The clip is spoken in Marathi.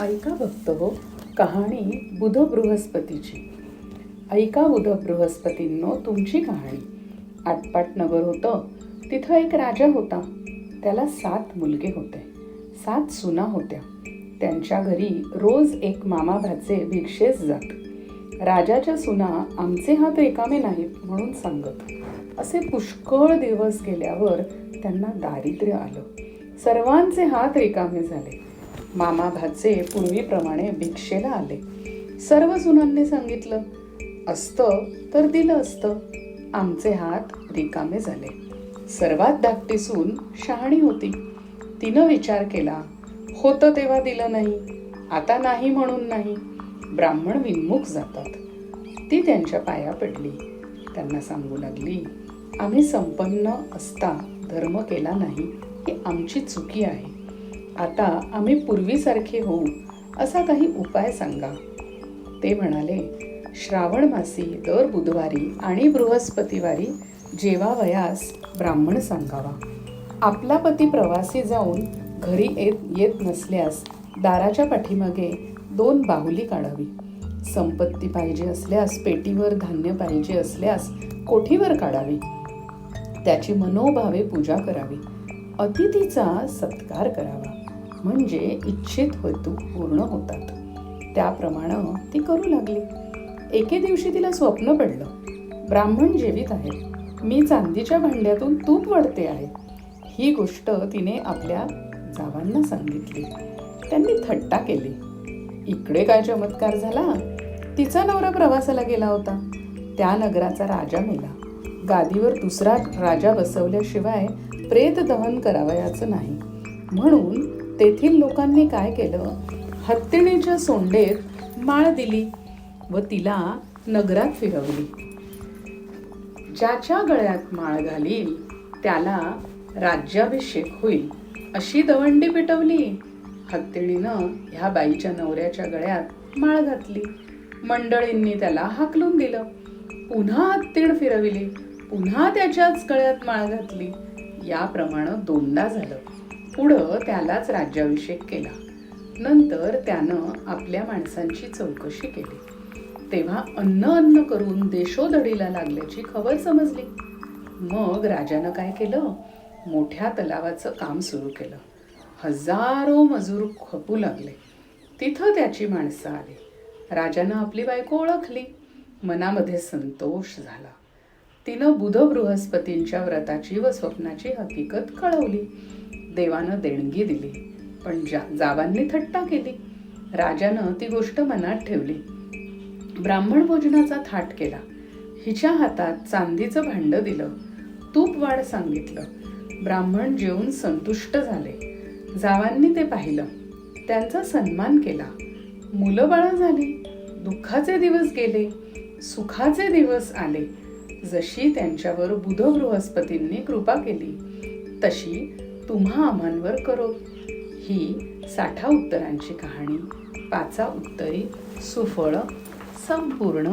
ऐका भक्त हो कहाणी बुध बृहस्पतीची ऐका बुध बृहस्पतींनो तुमची कहाणी. आटपाट नगर होतं तिथं एक राजा होता. त्याला सात मुलगे होते. सात सुना होत्या. त्यांच्या घरी रोज एक मामा भाचे भिक्षेस जात. राजाच्या सुना आमचे हात रिकामे नाहीत म्हणून सांगत. असे पुष्कळ दिवस गेल्यावर त्यांना दारिद्र्य आलं. सर्वांचे हात रिकामे झाले. मामा भाचे पूर्वीप्रमाणे भिक्षेला आले. सर्व सुनांनी सांगितलं असतं तर दिलं असतं. आमचे हात रिकामे झाले. सर्वात धाकटी सून शहाणी होती. तिनं विचार केला होतं तेव्हा दिलं नाही. आता नाही म्हणून नाही. ब्राह्मण विन्मुख जातात. ती त्यांच्या पाया पडली. त्यांना सांगू लागली आम्ही संपन्न असता धर्म केला नाही. ही आमची चुकी आहे. आता आम्ही पूर्वीसारखे होऊ असा काही उपाय सांगा. ते म्हणाले श्रावण मासी दर बुधवारी आणि बृहस्पतिवारी जेवावयास ब्राह्मण सांगावा. आपला पती प्रवासी जाऊन घरी येत येत नसल्यास दाराच्या पाठीमागे दोन बाहुली काढावी. संपत्ती पाहिजे असल्यास पेटीवर धान्य पाहिजे असल्यास कोठीवर काढावी? त्याची मनोभावे पूजा करावी. अतिथीचा सत्कार करावा. म्हणजे इच्छित हेतू पूर्ण होतात. त्याप्रमाणे ती करू लागली. एके दिवशी तिला स्वप्न पडलं. ब्राह्मण जेवित आहे मी चांदीच्या भांड्यातून तूप वाढते आहे. ही गोष्ट तिने आपल्या जावांना सांगितली. त्यांनी थट्टा केली. इकडे काय चमत्कार झाला? तिचा नवरा प्रवासाला गेला होता. त्या नगराचा राजा मेला. गादीवर दुसरा राजा बसवल्याशिवाय प्रेत दहन करावयाचं नाही. म्हणून तेथील लोकांनी काय केलं? हत्तीणीच्या सोंडेत माळ दिली व तिला नगरात फिरवली. ज्याच्या गळ्यात माळ घालील त्याला राज्याभिषेक होईल अशी दवंडी पेटवली. हत्तीणीनं ह्या बाईच्या नवऱ्याच्या गळ्यात माळ घातली. मंडळींनी त्याला हाकलून दिलं. पुन्हा हत्तीण फिरविली. पुन्हा त्याच्याच गळ्यात माळ घातली. याप्रमाणे दोनदा झालं. पुढं त्यालाच राज्याभिषेक केला. नंतर त्यानं आपल्या माणसांची चौकशी केली. तेव्हा अन्न अन्न करून देशोधडीला लागल्याची खबर समजली. मग राजानं काय केलं? मोठ्या तलावाचं काम सुरू केलं. हजारो मजूर खपू लागले. तिथं त्याची माणसं आली. राजानं आपली बायको ओळखली. मनामध्ये संतोष झाला. तिनं बुध बृहस्पतींच्या व्रताची व स्वप्नाची हकीकत कळवली. देवानं देणगी दिली. पण जा जावांनी थट्टा केली राजानं ती गोष्ट मनात ठेवली. ब्राह्मण भोजनाचा थाट केला. हिच्या हातात चांदीचं भांडं दिलं. तूप वाढ सांगितलं. ब्राह्मण जेवून संतुष्ट झाले. जावांनी ते पाहिलं. त्यांचा सन्मान केला. मुलं बाळं झाली. दुःखाचे दिवस गेले. सुखाचे दिवस आले. जशी त्यांच्यावर बुध बृहस्पतींनी कृपा केली तशी तुम्हा आम्हांवर करो. ही साठा उत्तरांची कहाणी. पाचा उत्तरी सुफळ संपूर्ण.